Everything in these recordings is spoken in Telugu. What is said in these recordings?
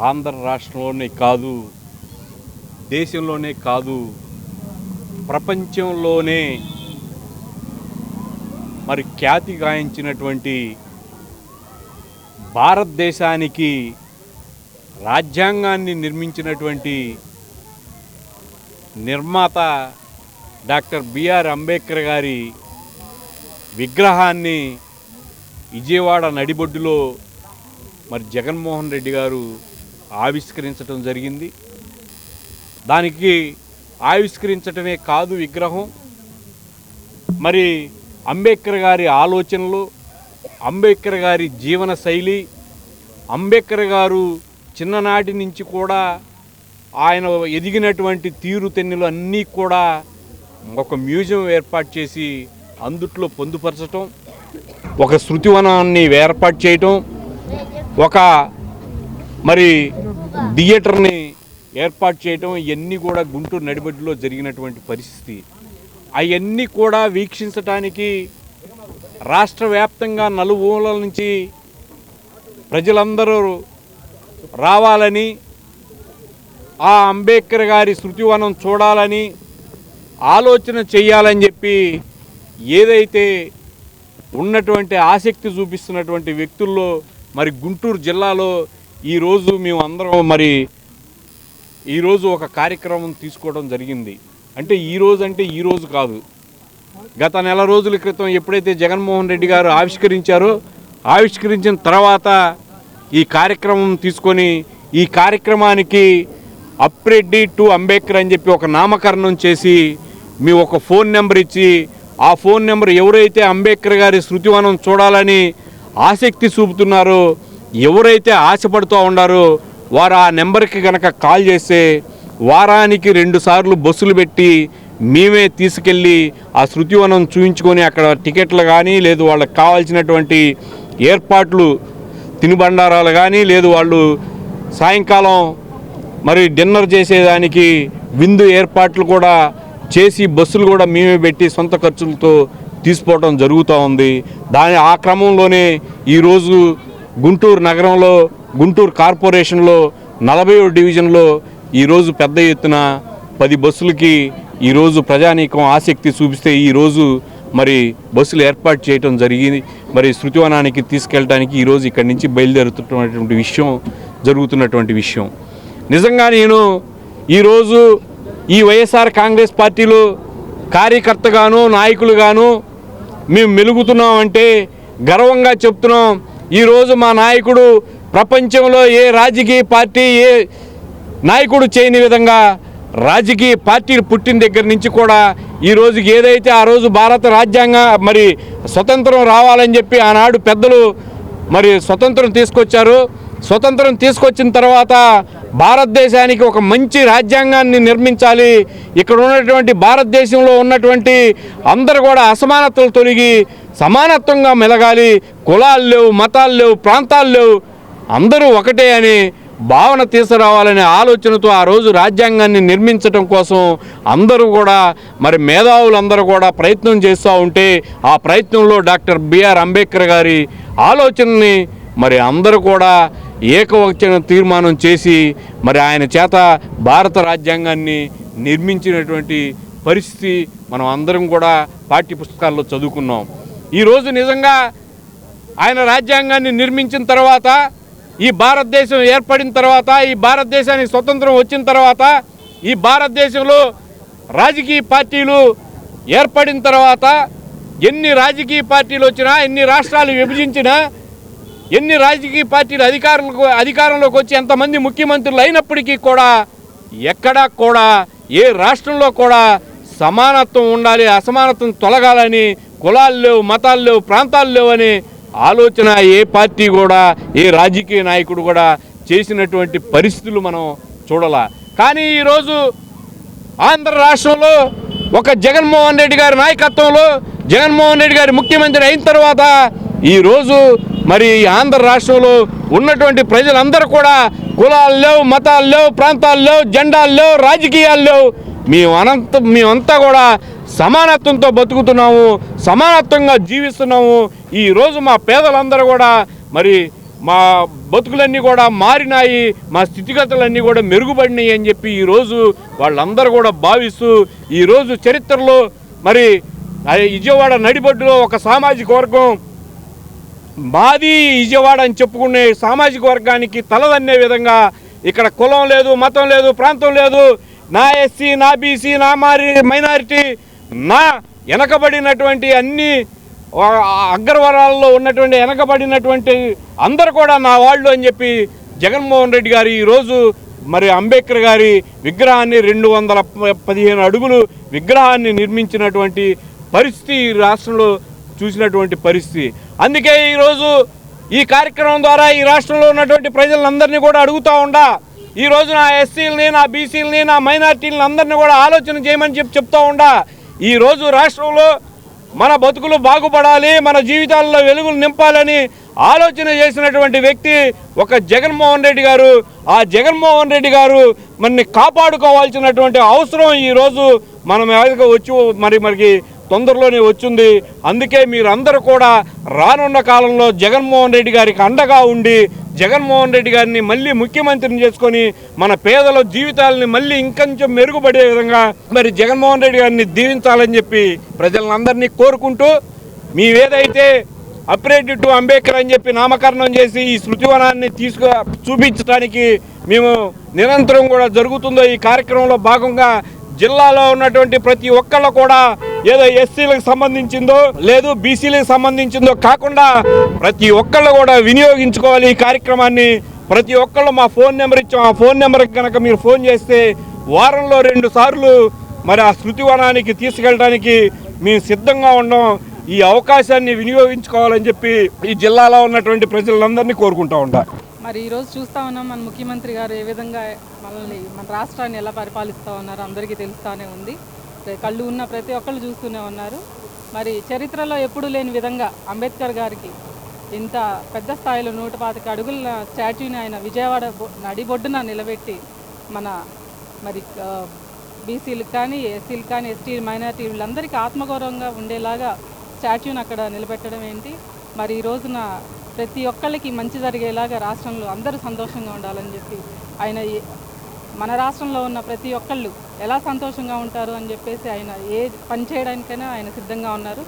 ఆంధ్ర రాష్ట్రంలోనే కాదు దేశంలోనే కాదు ప్రపంచంలోనే మరి ఖ్యాతి గాయించినటువంటి భారతదేశానికి రాజ్యాంగాన్ని నిర్మించినటువంటి నిర్మాత డాక్టర్ బిఆర్ అంబేద్కర్ గారి విగ్రహాన్ని విజయవాడ నడిబొడ్డులో మరి జగన్మోహన్ రెడ్డి గారు ఆవిష్కరించడం జరిగింది. దానికి ఆవిష్కరించటమే కాదు విగ్రహం. మరి అంబేద్కర్ గారి ఆలోచనలు అంబేద్కర్ గారి జీవన శైలి అంబేద్కర్ గారు చిన్ననాటి నుంచి కూడా ఆయన ఎదిగినటువంటి తీరుతెన్నులు అన్నీ కూడా ఒక మ్యూజియం ఏర్పాటు చేసి అందుట్లో పొందుపరచటం ఒక శృతివనాన్ని ఏర్పాటు చేయటం ఒక మరి థియేటర్ని ఏర్పాటు చేయటం ఇవన్నీ కూడా గుంటూరు నడిబడ్డులో జరిగినటువంటి పరిస్థితి. అవన్నీ కూడా వీక్షించటానికి రాష్ట్ర వ్యాప్తంగా నలుమూలల నుంచి ప్రజలందరూ రావాలని ఆ అంబేద్కర్ గారి శృతివనం చూడాలని ఆలోచన చేయాలని చెప్పి ఏదైతే ఉన్నటువంటి ఆసక్తి చూపిస్తున్నటువంటి వ్యక్తుల్లో మరి గుంటూరు జిల్లాలో ఈరోజు మేము అందరం మరి ఈరోజు ఒక కార్యక్రమం తీసుకోవడం జరిగింది. అంటే ఈరోజు అంటే ఈరోజు కాదు. గత నెల రోజుల క్రితం ఎప్పుడైతే జగన్మోహన్ రెడ్డి గారు ఆవిష్కరించారో ఆవిష్కరించిన తర్వాత ఈ కార్యక్రమం తీసుకొని ఈ కార్యక్రమానికి అప్రెడ్డి టు అంబేద్కర్ అని చెప్పి ఒక నామకరణం చేసి మీ ఒక ఫోన్ నెంబర్ ఇచ్చి ఆ ఫోన్ నెంబర్ ఎవరైతే అంబేద్కర్ గారి శృతివనం చూడాలని ఆసక్తి చూపుతున్నారో ఎవరైతే ఆశపడుతూ ఉండారో వారు ఆ నెంబర్కి కనుక కాల్ చేస్తే వారానికి రెండుసార్లు బస్సులు పెట్టి మేమే తీసుకెళ్ళి ఆ శృతివనం చూయించుకొని అక్కడ టికెట్లు కానీ లేదు వాళ్ళకి కావాల్సినటువంటి ఏర్పాట్లు తినుబండారాలు కానీ లేదు వాళ్ళు సాయంకాలం మరి డిన్నర్ చేసేదానికి విందు ఏర్పాట్లు కూడా చేసి బస్సులు కూడా మేమే పెట్టి సొంత ఖర్చులతో తీసుకోవడం జరుగుతూ ఉంది. దాని ఆ క్రమంలోనే ఈరోజు గుంటూరు నగరంలో గుంటూరు కార్పొరేషన్లో నలభై డివిజన్లో ఈరోజు పెద్ద ఎత్తున పది బస్సులకి ఈరోజు ప్రజానీకం ఆసక్తి చూపిస్తే ఈరోజు మరి బస్సులు ఏర్పాటు చేయటం జరిగింది. మరి శృతివనానికి తీసుకెళ్ళడానికి ఈరోజు ఇక్కడి నుంచి బయలుదేరుతున్నటువంటి విషయం జరుగుతున్నటువంటి విషయం. నిజంగా నేను ఈరోజు ఈ వైఎస్ఆర్ కాంగ్రెస్ పార్టీలో కార్యకర్తగాను నాయకులుగాను మేము మెలుగుతున్నాం అంటే గర్వంగా చెప్తున్నాం. ఈరోజు మా నాయకుడు ప్రపంచంలో ఏ రాజకీయ పార్టీ ఏ నాయకుడు చేయని విధంగా రాజకీయ పార్టీలు పుట్టిన దగ్గర నుంచి కూడా ఈ రోజుకి ఏదైతే ఆ రోజు భారత రాజ్యాంగ మరి స్వతంత్రం రావాలని చెప్పి ఆనాడు పెద్దలు మరి స్వతంత్రం తీసుకొచ్చారు. స్వతంత్రం తీసుకొచ్చిన తర్వాత భారతదేశానికి ఒక మంచి రాజ్యాంగాన్ని నిర్మించాలి. ఇక్కడ ఉన్నటువంటి భారతదేశంలో ఉన్నటువంటి అందరూ కూడా అసమానతలు తొలగి సమానత్వంగా మెలగాలి. కులాలు లేవు మతాలు లేవు ప్రాంతాలు లేవు. అందరూ ఒకటే అని భావన తీసుకురావాలనే ఆలోచనతో ఆ రోజు రాజ్యాంగాన్ని నిర్మించడం కోసం అందరూ కూడా మరి మేధావులందరూ కూడా ప్రయత్నం చేస్తూ ఉంటే ఆ ప్రయత్నంలో డాక్టర్ బిఆర్ అంబేద్కర్ గారి ఆలోచనని మరి అందరూ కూడా ఏకవచన తీర్మానం చేసి మరి ఆయన చేత భారత రాజ్యాంగాన్ని నిర్మించినటువంటి పరిస్థితి మనం అందరం కూడా పాఠ్య పుస్తకాల్లో చదువుకున్నాం ఈరోజు నిజంగా ఆయన రాజ్యాంగాన్ని నిర్మించిన తర్వాత ఈ భారతదేశం ఏర్పడిన తర్వాత ఈ భారతదేశానికి స్వతంత్రం వచ్చిన తర్వాత ఈ భారతదేశంలో రాజకీయ పార్టీలు ఏర్పడిన తర్వాత ఎన్ని రాజకీయ పార్టీలు వచ్చినా ఎన్ని రాష్ట్రాలు విభజించినా ఎన్ని రాజకీయ పార్టీలు అధికారులకు అధికారంలోకి వచ్చి ఎంతమంది ముఖ్యమంత్రులు అయినప్పటికీ కూడా ఎక్కడా కూడా ఏ రాష్ట్రంలో కూడా సమానత్వం ఉండాలి అసమానత్వం తొలగాలని కులాలు లేవు మతాలు లేవు ప్రాంతాలు లేవు అనే ఆలోచన ఏ పార్టీ కూడా ఏ రాజకీయ నాయకుడు కూడా చేసినటువంటి పరిస్థితులు మనం చూడాల. కానీ ఈరోజు ఆంధ్ర రాష్ట్రంలో ఒక జగన్మోహన్ రెడ్డి గారి నాయకత్వంలో జగన్మోహన్ రెడ్డి గారి ముఖ్యమంత్రి అయిన తర్వాత ఈరోజు మరి ఆంధ్ర రాష్ట్రంలో ఉన్నటువంటి ప్రజలందరూ కూడా కులాలు లేవు మతాలు లేవు ప్రాంతాలు లేవు జెండాలు లేవు రాజకీయాలు లేవు. మేము అనంత మేమంతా కూడా సమానత్వంతో బతుకుతున్నాము సమానత్వంగా జీవిస్తున్నాము. ఈరోజు మా పేదలందరూ కూడా మరి మా బతుకులన్నీ కూడా మారినాయి మా స్థితిగతులన్నీ కూడా మెరుగుపడినాయి అని చెప్పి ఈరోజు వాళ్ళందరూ కూడా భావిస్తూ ఈరోజు చరిత్రలో మరి ఆ విజయవాడ నడిబొడ్డులో ఒక సామాజిక వర్గం మాది విజయవాడ అని చెప్పుకునే సామాజిక వర్గానికి తలదన్నే విధంగా ఇక్కడ కులం లేదు మతం లేదు ప్రాంతం లేదు. నా ఎస్సీ నా బీసీ నా మారి మైనారిటీ నా వెనకబడినటువంటి అన్ని అగ్రవరాల్లో ఉన్నటువంటి వెనకబడినటువంటి అందరు కూడా నా వాళ్ళు అని చెప్పి జగన్మోహన్ రెడ్డి గారు ఈరోజు మరి అంబేద్కర్ గారి విగ్రహాన్ని రెండు వందల పదిహేను అడుగులు విగ్రహాన్ని నిర్మించినటువంటి పరిస్థితి ఈ రాష్ట్రంలో చూసినటువంటి పరిస్థితి. అందుకే ఈరోజు ఈ కార్యక్రమం ద్వారా ఈ రాష్ట్రంలో ఉన్నటువంటి ప్రజలందరినీ కూడా అడుగుతూ ఉండా. ఈరోజు నా ఎస్సీలని నా బీసీలని నా మైనార్టీలని అందరినీ కూడా ఆలోచన చేయమని చెప్పి చెప్తూ ఉండా. ఈ రోజు రాష్ట్రంలో మన బతుకులు బాగుపడాలి మన జీవితాల్లో వెలుగులు నింపాలని ఆలోచన చేసినటువంటి వ్యక్తి ఒక జగన్మోహన్ రెడ్డి గారు. ఆ జగన్మోహన్ రెడ్డి గారు మనని కాపాడుకోవాల్సినటువంటి అవసరం ఈరోజు మనం ఎదురుగా వచ్చి మరి మనకి తొందరలోనే వచ్చింది. అందుకే మీరందరూ కూడా రానున్న కాలంలో జగన్మోహన్ రెడ్డి గారికి అండగా ఉండి జగన్మోహన్ రెడ్డి గారిని మళ్ళీ ముఖ్యమంత్రిని చేసుకొని మన పేదల జీవితాలని మళ్ళీ ఇంకొంచెం మెరుగుపడే విధంగా మరి జగన్మోహన్ రెడ్డి గారిని దీవించాలని చెప్పి ప్రజలందరినీ కోరుకుంటూ మీవేదైతే అప్రేడ్ టు అంబేద్కర్ అని చెప్పి నామకరణం చేసి ఈ శృతివనాన్ని తీసుకు చూపించడానికి మేము నిరంతరం కూడా జరుగుతుందో ఈ కార్యక్రమంలో భాగంగా జిల్లాలో ఉన్నటువంటి ప్రతి ఒక్కళ్ళు కూడా ఏదో ఎస్సీలకు సంబంధించిందో లేదు బీసీలకు సంబంధించిందో కాకుండా ప్రతి ఒక్కళ్ళు కూడా వినియోగించుకోవాలి ఈ కార్యక్రమాన్ని. ప్రతి ఒక్కళ్ళు మా ఫోన్ నెంబర్ ఇచ్చాం ఆ ఫోన్ నెంబర్కి కనుక మీరు ఫోన్ చేస్తే వారంలో రెండు సార్లు మరి ఆ శృతివనానికి తీసుకెళ్ళడానికి మేము సిద్ధంగా ఉన్నాం. ఈ అవకాశాన్ని వినియోగించుకోవాలని చెప్పి ఈ జిల్లాలో ఉన్నటువంటి ప్రజలందరినీ కోరుకుంటా ఉంటారు మరి ఈరోజు చూస్తా ఉన్నాం మన ముఖ్యమంత్రి గారు ఏ విధంగా మనల్ని మన రాష్ట్రాన్ని ఎలా పరిపాలిస్తూ ఉన్నారో అందరికీ తెలుస్తూనే ఉంది. కళ్ళు ఉన్న ప్రతి ఒక్కళ్ళు చూస్తూనే ఉన్నారు. మరి చరిత్రలో ఎప్పుడూ లేని విధంగా అంబేద్కర్ గారికి ఇంత పెద్ద స్థాయిలో నూట పాతిక అడుగుల స్టాట్యూని ఆయన విజయవాడ బొ- నడిబొడ్డున నిలబెట్టి మన మరి బీసీలకు కానీ ఎస్సీలు కానీ ఎస్టీ మైనార్టీ వీళ్ళందరికీ ఆత్మగౌరవంగా ఉండేలాగా స్టాచ్యూని అక్కడ నిలబెట్టడం ఏంటి? మరి ఈ రోజున ప్రతి ఒక్కళ్ళకి మంచి జరిగేలాగా రాష్ట్రంలో అందరూ సంతోషంగా ఉండాలని చెప్పి ఆయన మన రాష్ట్రంలో ఉన్న ప్రతి ఒక్కళ్ళు ఎలా సంతోషంగా ఉంటారు అని చెప్పేసి ఆయన ఏ పని చేయడానికైనా ఆయన సిద్ధంగా ఉన్నారు.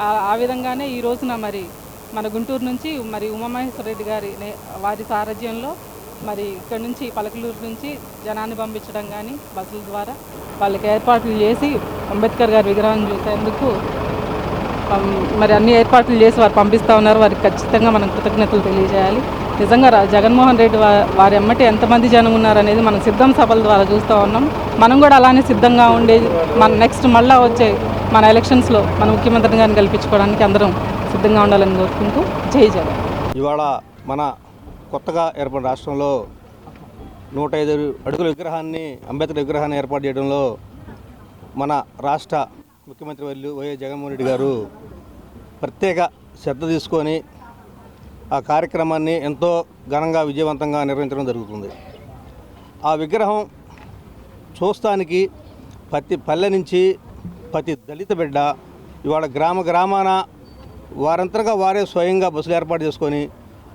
ఆ- విధంగానే ఈ రోజున మరి మన గుంటూరు నుంచి మరి ఉమామహేశ్వర రెడ్డి గారి నే- వారి సారథ్యంలో మరి ఇక్కడ నుంచి పలకలూరు నుంచి జనాన్ని పంపించడం కానీ బస్సుల ద్వారా వాళ్ళకి ఏర్పాట్లు చేసి అంబేద్కర్ గారి విగ్రహం చూసేందుకు మరి అన్ని ఏర్పాట్లు చేసి వారు పంపిస్తూ ఉన్నారు. వారికి ఖచ్చితంగా మనం కృతజ్ఞతలు తెలియజేయాలి. నిజంగా జగన్మోహన్ రెడ్డి వారి ఎమ్మటి ఎంతమంది జనం ఉన్నారనేది మనం సిద్ధం సభల ద్వారా చూస్తూ ఉన్నాం. మనం కూడా అలానే సిద్ధంగా ఉండే మన నెక్స్ట్ మళ్ళా వచ్చే మన ఎలక్షన్స్లో మన ముఖ్యమంత్రిని గారిని కల్పించుకోవడానికి అందరం సిద్ధంగా ఉండాలని కోరుకుంటూ జై జగన్. ఇవాళ మన కొత్తగా ఏర్పడిన రాష్ట్రంలో నూట ఐదు అడుగుల విగ్రహాన్ని అంబేద్కర్ విగ్రహాన్ని ఏర్పాటు చేయడంలో మన రాష్ట్ర ముఖ్యమంత్రి వర్యులు వైఎస్ జగన్మోహన్ రెడ్డి గారు ప్రత్యేక శ్రద్ధ తీసుకొని ఆ కార్యక్రమాన్ని ఎంతో ఘనంగా విజయవంతంగా నిర్వహించడం జరుగుతుంది. ఆ విగ్రహం చూస్తానికి ప్రతి పల్లె నుంచి ప్రతి దళిత బిడ్డ ఇవాళ గ్రామ గ్రామాన వారంతరగా వారే స్వయంగా బస్సులు ఏర్పాటు చేసుకొని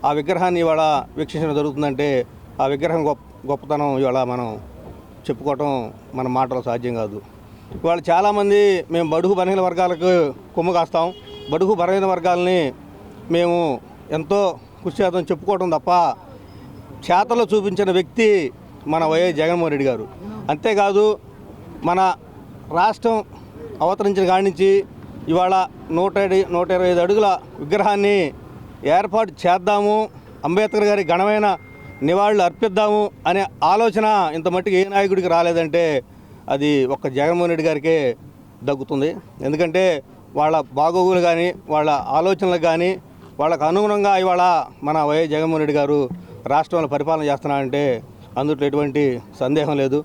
ఆ విగ్రహాన్ని ఇవాళ వీక్షించడం జరుగుతుందంటే ఆ విగ్రహం గొప్ప గొప్పతనం ఇవాళ మనం చెప్పుకోవటం మన మాటలో సాధ్యం కాదు. ఇవాళ చాలామంది మేము బడుగు బలహీన వర్గాలకు కొమ్ము కాస్తాం. బడుగు బలహీన వర్గాలని మేము ఎంతో కృషి చేద్దాం చెప్పుకోవటం తప్ప చేతలో చూపించిన వ్యక్తి మన వైఎస్ జగన్మోహన్ రెడ్డి గారు. అంతేకాదు మన రాష్ట్రం అవతరించిన కాడి నుంచి ఇవాళ నూట నూట ఇరవై ఐదు అడుగుల విగ్రహాన్ని ఏర్పాటు చేద్దాము. అంబేద్కర్ గారి ఘనమైన నివాళులు అర్పిద్దాము అనే ఆలోచన ఇంత మట్టుకు ఏ నాయకుడికి రాలేదంటే అది ఒక్క జగన్మోహన్ రెడ్డి గారికే దగ్గుతుంది. ఎందుకంటే వాళ్ళ బాగోగులు కానీ వాళ్ళ ఆలోచనలకు కానీ వాళ్ళకు అనుగుణంగా ఇవాళ మన వైఎస్ జగన్మోహన్ రెడ్డి గారు రాష్ట్రంలో పరిపాలన చేస్తున్నారంటే అందులో ఎటువంటి సందేహం లేదు.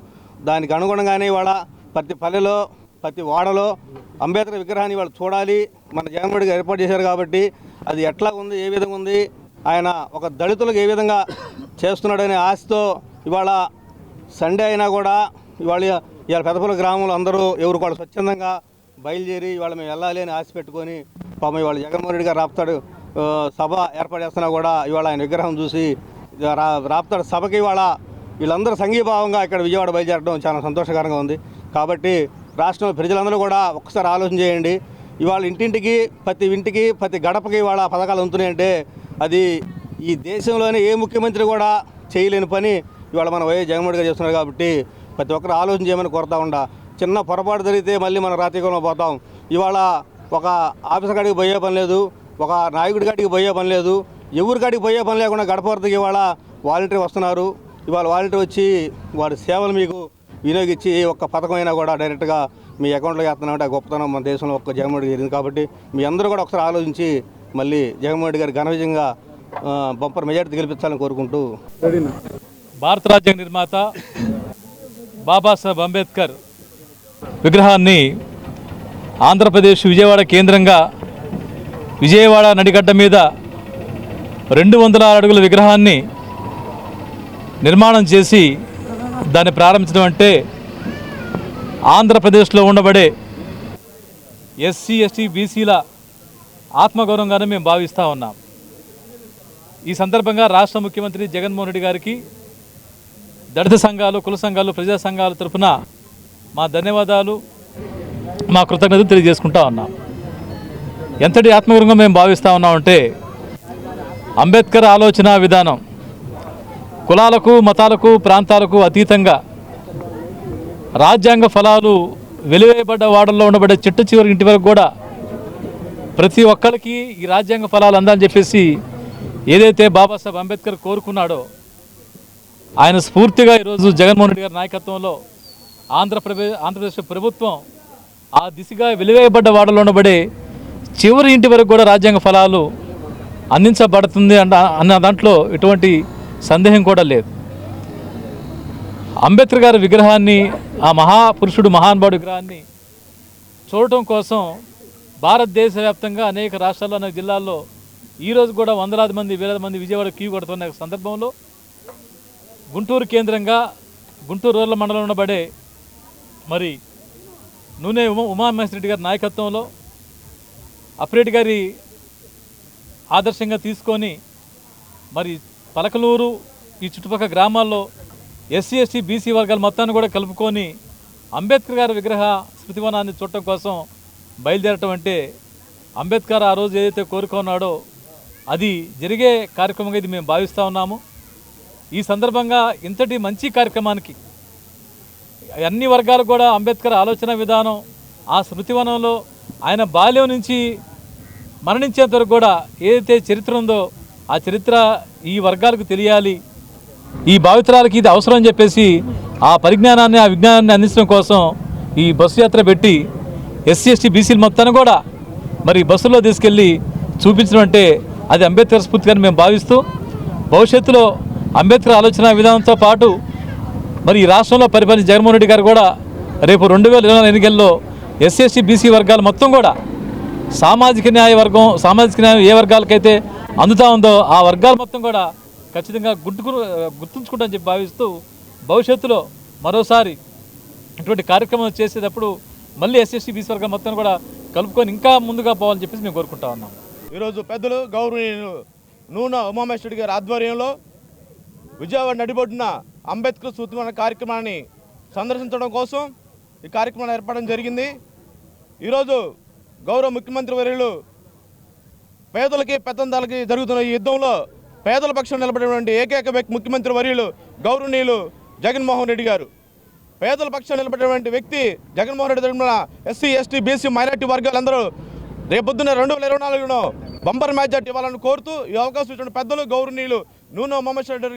దానికి అనుగుణంగానే ఇవాళ ప్రతి పల్లెలో ప్రతి వాడలో అంబేద్కర్ విగ్రహాన్ని ఇవాళ చూడాలి. మన జగన్మోహన్ రెడ్డి గారు ఏర్పాటు చేశారు కాబట్టి అది ఎట్లా ఉంది ఏ విధంగా ఉంది ఆయన ఒక దళితులకు ఏ విధంగా చేస్తున్నాడనే ఆశతో ఇవాళ సండే అయినా కూడా ఇవాళ ఇవాళ పెదపల్లి గ్రామంలో అందరూ ఎవరు వాళ్ళు స్వచ్ఛందంగా బయలుదేరి ఇవాళ మేము వెళ్ళాలి అని ఆశ పెట్టుకొని పాపం ఇవాళ జగన్మోహన్ రెడ్డి గారు రాపుతాడు సభ ఏర్పాటు చేస్తున్నా కూడా ఇవాళ ఆయన విగ్రహం చూసి రా రాపుతాడు సభకి ఇవాళ వీళ్ళందరూ సంఘీభావంగా ఇక్కడ విజయవాడ బయలుదేరడం చాలా సంతోషకరంగా ఉంది. కాబట్టి రాష్ట్రం ప్రజలందరూ కూడా ఒక్కసారి ఆలోచన చేయండి. ఇవాళ ఇంటింటికి ప్రతి ఇంటికి ప్రతి గడపకి ఇవాళ పథకాలు అందుతున్నాయంటే అది ఈ దేశంలోనే ఏ ముఖ్యమంత్రి కూడా చేయలేని పని ఇవాళ మన వైఎస్ జగన్మోహన్ గారు చేస్తున్నారు కాబట్టి ప్రతి ఒక్కరు ఆలోచన చేయమని కోరుతా ఉండా. చిన్న పొరపాటు జరిగితే మళ్ళీ మనం రాతీకంలో పోతాం. ఇవాళ ఒక ఆఫీసర్ కాడికి పోయే పని లేదు ఒక నాయకుడి కాడికి పోయే పని లేదు ఎవరి కాడికి పోయే పని లేకుండా గడప ఇవాళ వాలంటీర్ వస్తున్నారు. ఇవాళ వాలంటీర్ వచ్చి వారి సేవలు మీకు వినియోగించి ఒక్క పథకం అయినా కూడా డైరెక్ట్గా మీ అకౌంట్లో వేస్తున్నామంటే గొప్పతనం మన దేశంలో ఒక్క జగన్మోహన్ రెడ్డి జరిగింది కాబట్టి మీ అందరూ కూడా ఒకసారి ఆలోచించి మళ్ళీ జగన్మోహన్ రెడ్డి గారి ఘన విజయంగా బంపర్ మెజార్టీ గెలిపించాలని కోరుకుంటూ. భారత రాజ్యాంగ నిర్మాత బాబాసాహెబ్ అంబేద్కర్ విగ్రహాన్ని ఆంధ్రప్రదేశ్ విజయవాడ కేంద్రంగా విజయవాడ నడిగడ్డ మీద రెండు వందల అడుగుల విగ్రహాన్ని నిర్మాణం చేసి దాన్ని ప్రారంభించడం అంటే ఆంధ్రప్రదేశ్లో ఉండబడే ఎస్సీ ఎస్టీ బీసీల ఆత్మగౌరవంగానే మేము భావిస్తూ ఉన్నాం. ఈ సందర్భంగా రాష్ట్ర ముఖ్యమంత్రి జగన్మోహన్ రెడ్డి గారికి దళిత సంఘాలు కుల సంఘాలు ప్రజా సంఘాల తరఫున మా ధన్యవాదాలు మా కృతజ్ఞతలు తెలియజేసుకుంటా ఉన్నాం. ఎంతటి ఆత్మగౌరవంగా మేము భావిస్తూ ఉన్నామంటే అంబేద్కర్ ఆలోచన విధానం కులాలకు మతాలకు ప్రాంతాలకు అతీతంగా రాజ్యాంగ ఫలాలు వెలివేయబడ్డ వాడల్లో ఉండబడే చిట్ట చివరి ఇంటి వరకు కూడా ప్రతి ఒక్కరికి ఈ రాజ్యాంగ ఫలాలు అందాలని చెప్పేసి ఏదైతే బాబాసాహెబ్ అంబేద్కర్ కోరుకున్నాడో ఆయన స్ఫూర్తిగా ఈరోజు జగన్మోహన్ రెడ్డి గారి నాయకత్వంలో ఆంధ్రప్రదేశ్ ఆంధ్రప్రదేశ్ ప్రభుత్వం ఆ దిశగా వెలివేయబడ్డ వాడలో ఉండబడే చివరి ఇంటి వరకు కూడా రాజ్యాంగ ఫలాలు అందించబడుతుంది అన్న అన్న దాంట్లో ఎటువంటి సందేహం కూడా లేదు. అంబేద్కర్ గారి విగ్రహాన్ని ఆ మహాపురుషుడు మహానుభావుడు విగ్రహాన్ని చూడటం కోసం భారతదేశ వ్యాప్తంగా అనేక రాష్ట్రాల్లో అనేక జిల్లాల్లో ఈరోజు కూడా వందలాది మంది వేలాది మంది విజయవాడ క్యూ కొడుతున్న సందర్భంలో గుంటూరు కేంద్రంగా గుంటూరు రూరల్ మండలంలో పడే మరి నూనె ఉమా ఉమామహేశ్వర రెడ్డి గారి నాయకత్వంలో అప్పిరెడ్డి గారి ఆదర్శంగా తీసుకొని మరి పలకలూరు ఈ చుట్టుపక్కల గ్రామాల్లో ఎస్సీ ఎస్టీ బీసీ వర్గాల మొత్తాన్ని కూడా కలుపుకొని అంబేద్కర్ గారి విగ్రహ స్మృతివనాన్ని చూడటం కోసం బయలుదేరటం అంటే అంబేద్కర్ ఆ రోజు ఏదైతే కోరుకున్నాడో అది జరిగే కార్యక్రమంగా ఇది మేము భావిస్తూ ఉన్నాము. ఈ సందర్భంగా ఇంతటి మంచి కార్యక్రమానికి అన్ని వర్గాలు కూడా అంబేద్కర్ ఆలోచన విధానం ఆ స్మృతివనంలో ఆయన బాల్యం నుంచి మరణించేంత వరకు కూడా ఏదైతే చరిత్ర ఉందో ఆ చరిత్ర ఈ వర్గాలకు తెలియాలి. ఈ భావితరాలకి ఇది అవసరం అని చెప్పేసి ఆ పరిజ్ఞానాన్ని ఆ విజ్ఞానాన్ని అందించడం కోసం ఈ బస్సు యాత్ర పెట్టి ఎస్సీ ఎస్టీ బీసీలు మొత్తాన్ని కూడా మరి బస్సులో తీసుకెళ్ళి చూపించడం అంటే అది అంబేద్కర్ స్ఫూర్తిగా మేము భావిస్తూ భవిష్యత్తులో అంబేద్కర్ ఆలోచన విధానంతో పాటు మరి ఈ రాష్ట్రంలో పరిపాలించిన జగన్మోహన్ రెడ్డి గారు కూడా రేపు రెండు వేల ఇరవై నాలుగు ఎన్నికల్లో ఎస్సీ బీసీ వర్గాలు మొత్తం కూడా సామాజిక న్యాయ వర్గం సామాజిక న్యాయం ఏ వర్గాలకైతే అందుతా ఉందో ఆ వర్గాలు మొత్తం కూడా ఖచ్చితంగా గుర్తుకు గుర్తుంచుకుంటామని చెప్పి భావిస్తూ భవిష్యత్తులో మరోసారి ఇటువంటి కార్యక్రమం చేసేటప్పుడు మళ్ళీ ఎస్ఎస్టీ బీసీ వర్గం మొత్తం కూడా కలుపుకొని ఇంకా ముందుగా పోవాలని చెప్పేసి మేము కోరుకుంటా ఉన్నాం. ఈరోజు పెద్దలు గౌరవ నూనె ఉమామేశ్వరుడి గారి ఆధ్వర్యంలో విజయవాడ నడిబొడ్డున అంబేద్కర్ సూత్రమైన కార్యక్రమాన్ని సందర్శించడం కోసం ఈ కార్యక్రమాన్ని ఏర్పడడం జరిగింది. ఈరోజు గౌరవ ముఖ్యమంత్రి వర్యులు పేదలకి పెద్దందాలకి జరుగుతున్న ఈ యుద్ధంలో పేదల పక్షం నిలబడినటువంటి ఏకైక వ్యక్తి ముఖ్యమంత్రి వర్యులు గౌరవనీయులు జగన్మోహన్ రెడ్డి గారు. పేదల పక్షం నిలబడినటువంటి వ్యక్తి జగన్మోహన్ రెడ్డి తరపున ఎస్సీ ఎస్టీ బీసీ మైనార్టీ వర్గాలందరూ రేపొద్దున రెండు వేల ఇరవై నాలుగులో బంపర్ మెజార్టీ ఇవ్వాలని కోరుతూ ఈ అవకాశం ఇచ్చిన పెద్దలు గౌరవనీయులు నూనె మహమ్మద్ రెడ్డి